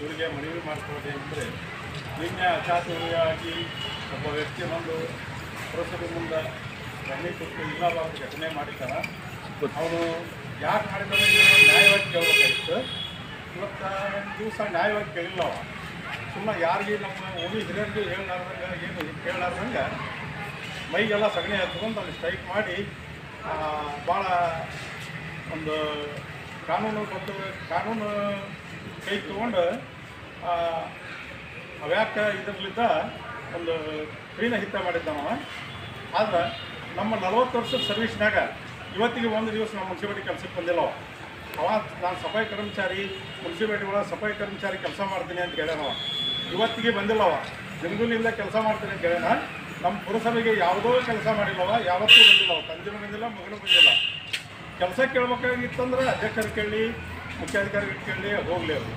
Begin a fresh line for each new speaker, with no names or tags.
ಇವರಿಗೆ ಮನವಿ ಮಾಡ್ಕೊಳ್ಳೋದೇನೆಂದರೆ ನಿನ್ನೆ ಅಚಾತುರ್ಯವಾಗಿ ಒಬ್ಬ ವ್ಯಕ್ತಿ ಬಂದು ಪುರಸಭೆ ಮುಂದೆ ಗಣಿ ಕೊಟ್ಟು ಇಲ್ಲವಾದ ಘಟನೆ ಮಾಡಿದ್ದಾನ. ಅವನು ಯಾಕೆ ಮಾಡಿದ್ರೆ ನ್ಯಾಯವಾಗಿ ಕೇಳಬೇಕಾಗಿತ್ತು. ಇವತ್ತು ದಿವಸ ನ್ಯಾಯವಾಗಿ ಕೇಳಿಲ್ಲ ಅವ. ಸುಮ್ಮನೆ ಯಾರಿಗೆ ನಮ್ಮ ಓಣಿ ಹಿರಿಯರಿಗೆ ಹೇಳಲಾರ್ದಂಗೆ ಏನು ಕೇಳಲಾರ್ದಂಗೆ ಮೈಗೆಲ್ಲ ಸಗಣಿ ಹಚ್ಕೊಂಡು ಅಲ್ಲಿ ಸ್ಟ್ರೈಕ್ ಮಾಡಿ ಭಾಳ ಒಂದು ಕಾನೂನು ಮತ್ತು ಕಾನೂನು ಕೈ ತೊಗೊಂಡು ಅವ್ಯಾಕ ಇದರಲ್ಲಿದ್ದ, ಒಂದು ಕ್ರೀನ ಹಿತ ಮಾಡಿದ್ದಾನವ ಆದ್ರೆ ನಮ್ಮ ನಲವತ್ತು ವರ್ಷದ ಸರ್ವಿಸ್ನಾಗ ಇವತ್ತಿಗೆ ಒಂದು ದಿವಸ ನಮ್ಮ ಮುನ್ಸಿಪಾಲಿಟಿ ಕೆಲಸಕ್ಕೆ ಬಂದಿಲ್ಲ ಅವ. ನಾನು ಸಫಾಯಿ ಕರ್ಮಚಾರಿ, ಮುನ್ಸಿಪಾಲಿಟಿ ಒಳಗೆ ಸಫಾಯಿ ಕರ್ಮಚಾರಿ ಕೆಲಸ ಮಾಡ್ತೀನಿ ಅಂತ ಹೇಳ್ಯಾನವ ಇವತ್ತಿಗೆ ಬಂದಿಲ್ಲ ಅವ. ಜಂಗೂಲಿಂದ ಕೆಲಸ ಮಾಡ್ತೀನಿ ಅಂತ ಹೇಳ್ಯಾನ. ನಮ್ಮ ಪುರಸಭೆಗೆ ಯಾವುದೋ ಕೆಲಸ ಮಾಡಿಲ್ಲವ ಯಾವತ್ತೂ ಬಂದಿಲ್ಲ ಅವ. ತಂದೆನೂ ಬಂದಿಲ್ಲ, ಮಗನೂ ಬಂದಿಲ್ಲ. ಕೆಲಸ ಕೇಳ್ಬೇಕಾಗಿತ್ತಂದ್ರೆ ಅಧ್ಯಕ್ಷರು ಕೇಳಿ ಮುಖ್ಯಾಧಿಕಾರಿಗಳು ಕೇಳಿ ಹೋಗಲಿ ಅವರು